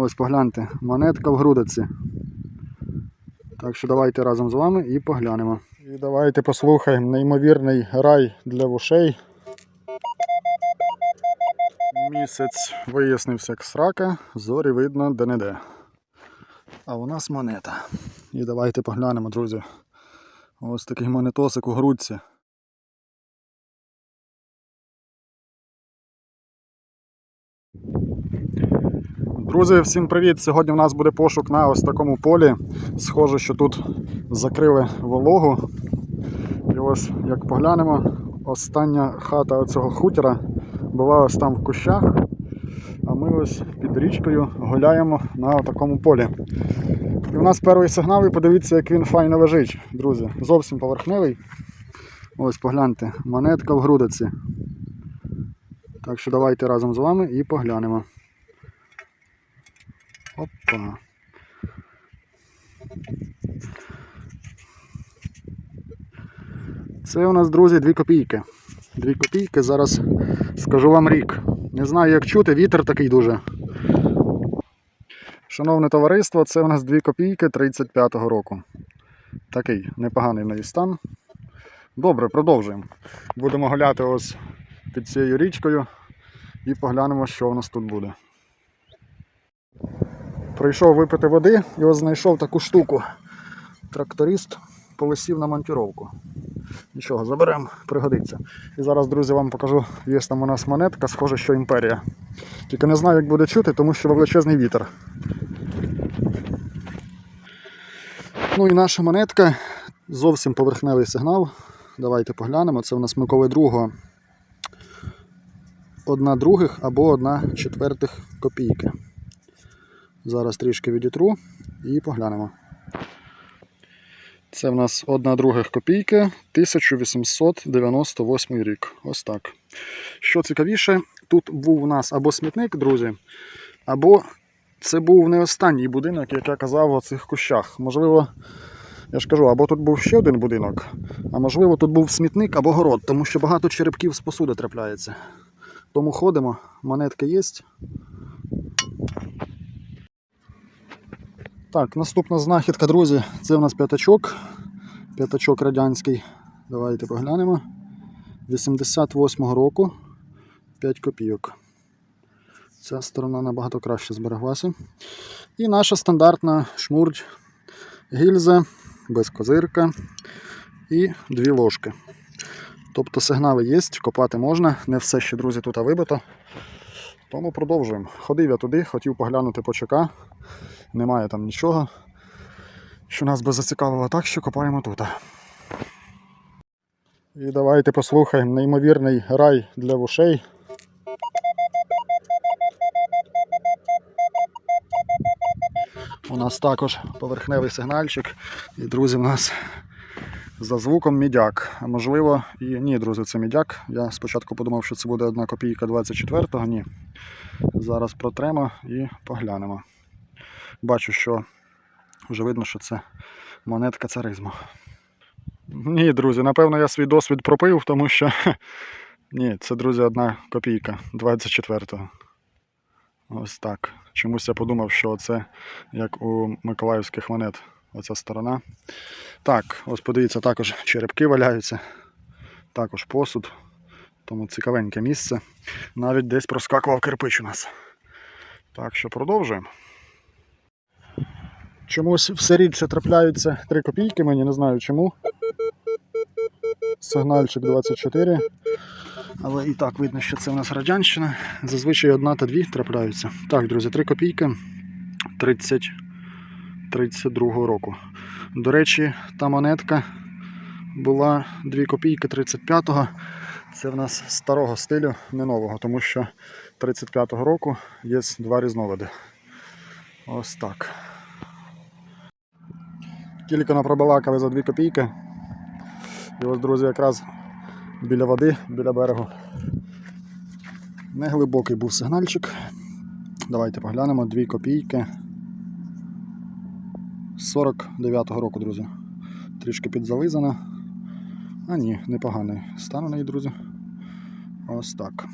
Ось погляньте, монетка в грудиці. Так що давайте разом з вами і поглянемо. І давайте послухаємо неймовірний рай для вушей. Місяць вияснився як срака, зорі видно де-не-де. А у нас монета. І давайте поглянемо, друзі. Ось такий монетосик у грудці. Друзі, всім привіт! Сьогодні в нас буде пошук на ось такому полі. Схоже, що тут закрили вологу. І ось як поглянемо, остання хата цього хутора була ось там в кущах. А ми ось під річкою гуляємо на такому полі. І у нас перший сигнал, і подивіться, як він файно лежить, друзі. Зовсім поверхневий. Ось погляньте, монетка в грудиці. Так що давайте разом з вами і поглянемо. Опа. Це у нас, друзі, 2 копійки. 2 копійки, зараз скажу вам рік. Не знаю, як чути, вітер такий дуже. Шановне товариство, це у нас 2 копійки 35-го року. Такий непоганий в стан. Добре, продовжуємо. Будемо гуляти ось під цією річкою і поглянемо, що у нас тут буде. Прийшов випити води і ось знайшов таку штуку. Тракторист повисів на монтіровку. Нічого, заберемо, пригодиться. І зараз, друзі, вам покажу, є там у нас монетка, схоже, що імперія. Тільки не знаю, як буде чути, тому що величезний вітер. Ну і наша монетка, зовсім поверхневий сигнал. Давайте поглянемо. Це у нас Миколи другого. Одна других або одна четвертих копійки. Зараз трішки відітру і поглянемо. Це в нас одна других копійки 1898 рік. Ось так. Що цікавіше, тут був у нас або смітник, друзі, або це був не останній будинок, як я казав, у цих кущах. Можливо, я ж кажу, або тут був ще один будинок, а можливо, тут був смітник або город, тому що багато черепків з посуди трапляється. Тому ходимо, монетки є. Так, наступна знахідка, друзі, це у нас п'ятачок. П'ятачок радянський. Давайте поглянемо. 88-го року 5 копійок. Ця сторона набагато краще збереглася. І наша стандартна шмурдь гільза без козирка і дві ложки. Тобто сигнали є, копати можна, не все ще, друзі, тут вибито. Тому продовжуємо. Ходив я туди, хотів поглянути по ЧК. Немає там нічого, що нас би зацікавило так, що копаємо тут. І давайте послухаємо неймовірний рай для вушей. У нас також поверхневий сигнальчик. І, друзі, у нас за звуком мідяк. Можливо, і ні, друзі, це мідяк. Я спочатку подумав, що це буде одна копійка 24-го. Ні. Зараз протремо і поглянемо. Бачу, що вже видно, що це монетка царизму. Ні, друзі, напевно, я свій досвід пропив, тому що ні, це, друзі, одна копійка 24-го. Ось так. Чомусь я подумав, що це як у миколаївських монет. Оця сторона. Так, ось подивіться, також черепки валяються, також посуд. Тому цікавеньке місце. Навіть десь проскакував кирпич у нас. Так що продовжуємо. Чомусь все рідше трапляються 3 копійки, мені не знаю чому. Сигнальчик 24. Але і так видно, що це у нас радянщина. Зазвичай одна та дві трапляються. Так, друзі, 3 копійки 30, 32 року. До речі, та монетка була 2 копійки 35-го. Це в нас старого стилю, не нового, тому що 35-го року є два різновиди. Ось так. Тільки напробалакали за 2 копійки. І ось, друзі, якраз біля води, біля берегу. Неглибокий був сигнальчик. Давайте поглянемо 2 копійки. 49-го року, друзі. Трішки підзализана. А ні, непоганий стан у неї, друзі. Ось так.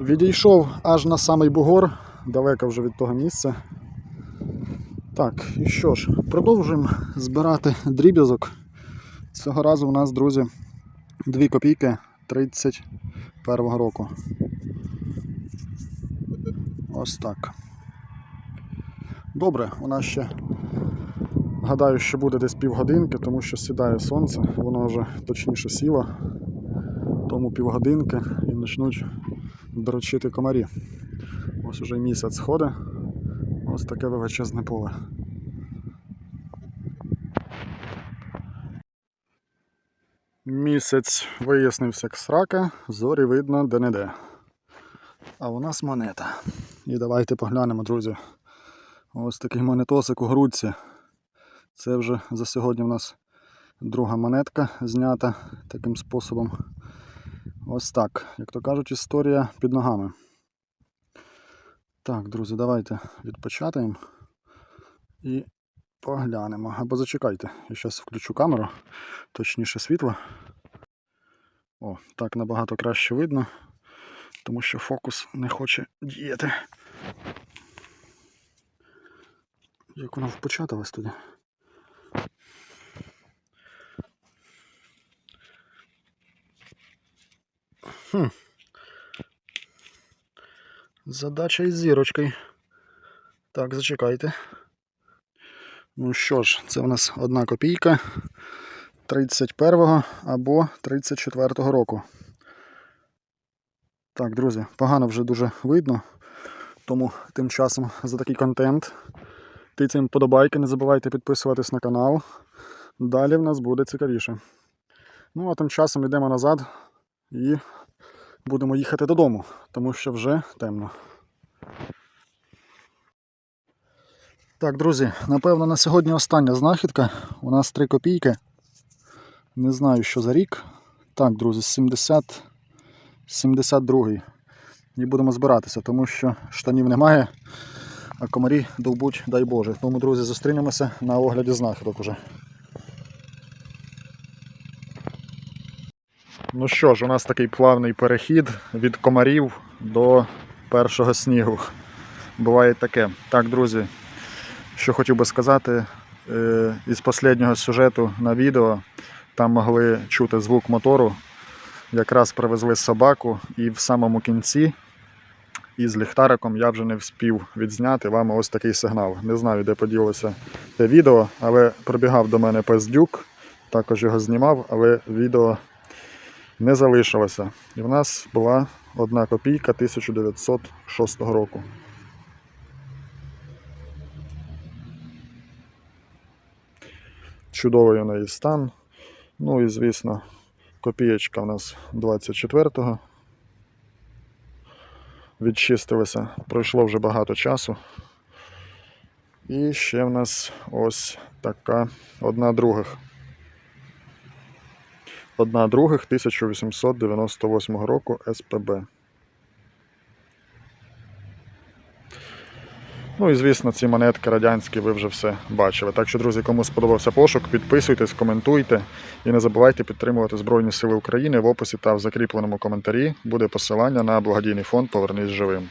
Відійшов аж на самий бугор, далеко вже від того місця. Так, і що ж, продовжуємо збирати дріб'язок. Цього разу у нас, друзі, 2 копійки 31 року. Ось так. Добре, у нас ще гадаю, що буде десь півгодинки, тому що сідає сонце, воно вже точніше сіло, тому півгодинки і почнуть дрочити комарі. Ось уже місяць сходить, ось таке величезне поле. Місяць вияснився як срака, зорі видно де-не-де. А у нас монета. І давайте поглянемо, друзі. Ось такий монетосик у грудці. Це вже за сьогодні в нас друга монетка знята таким способом. Ось так. Як то кажуть, історія під ногами. Так, друзі, давайте відпочатаємо і поглянемо. Або зачекайте, я зараз включу камеру, точніше світло. О, так набагато краще видно, тому що фокус не хоче діяти. Як воно впечаталось тоді? Хм. Задача із зірочкою. Так, зачекайте. Ну що ж, це в нас одна копійка 31 або 34 року. Так, друзі, погано вже дуже видно. Тому тим часом за такий контент. Тицяємо подобайки, не забувайте підписуватись на канал. Далі в нас буде цікавіше. Ну, а тим часом йдемо назад і будемо їхати додому, тому що вже темно. Так, друзі, напевно, на сьогодні остання знахідка. У нас 3 копійки. Не знаю, що за рік. Так, друзі, 70, 72. І будемо збиратися, тому що штанів немає, а комарі довбуть, дай Боже. Тому, друзі, зустрінемося на огляді знахідок уже. Ну що ж, у нас такий плавний перехід від комарів до першого снігу. Буває таке. Так, друзі, що хотів би сказати, е, із останнього сюжету на відео там могли чути звук мотору. Якраз привезли собаку, і в самому кінці із ліхтариком я вже не вспів відзняти вам ось такий сигнал. Не знаю, де поділося те відео, але пробігав до мене пес Дюк, також його знімав, але відео не залишилося. І в нас була одна копійка 1906 року. Чудовий у неї стан. Ну і звісно, копієчка у нас 24-го. Відчистилися. Пройшло вже багато часу. І ще в нас ось така одна других. Одна других 1898 року СПБ. Ну і звісно, ці монетки радянські ви вже все бачили. Так що, друзі, кому сподобався пошук, підписуйтесь, коментуйте і не забувайте підтримувати Збройні Сили України в описі та в закріпленому коментарі буде посилання на благодійний фонд Повернись живим.